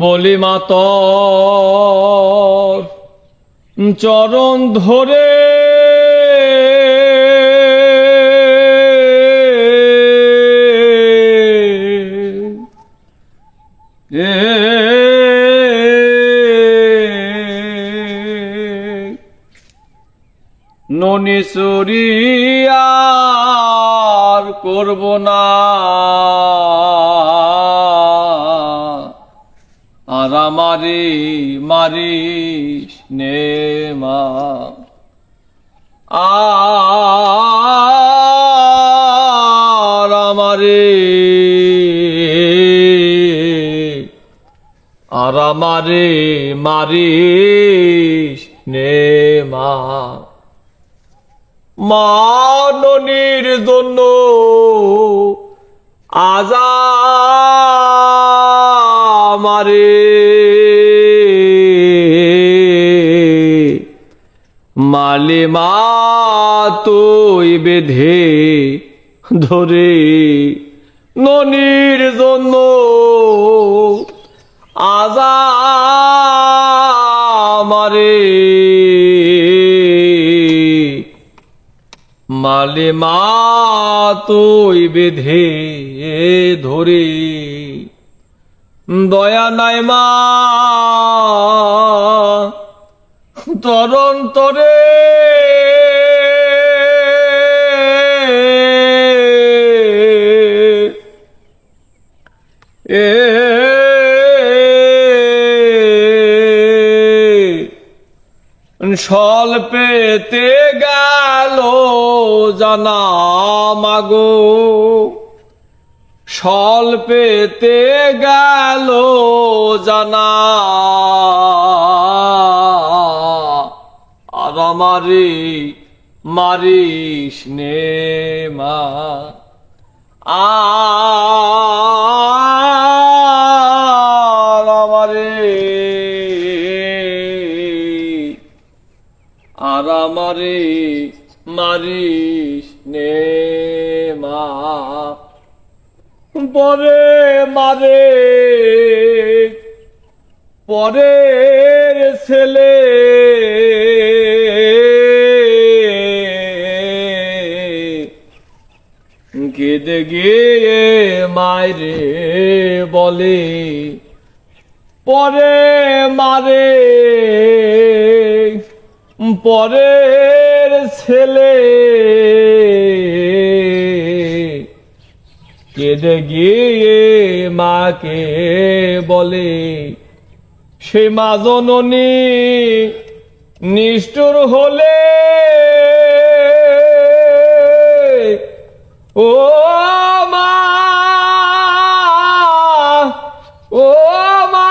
বলি মাত চরণ ধরে। ননিসুরি আর করব না। আর আমারে মারিস নে মা। আর আমারে আর আমারে মারিস নে মা। মাননির জন্য আজা মারে মালে মা তুই বেঁধে ধরে ননির জন্য আজা মালে মা তুই বেঁধে ধরে দয়া নাই মা। তরণ তরে। এ সল পেতে গেল জানা মাগো। সল পেতে গেল জানা। আর আমারে মারিস নে মা। আমারে আর আমারে মারিস নে মা। পরে মারে। পরের ছেলে। কেঁদে গিয়ে মায়রে বলে পরে মারে। পরের ছেলে। কেঁদে গিয়ে মাকে বলে সে মা জননী নিষ্ঠুর হলে ও মা ও মা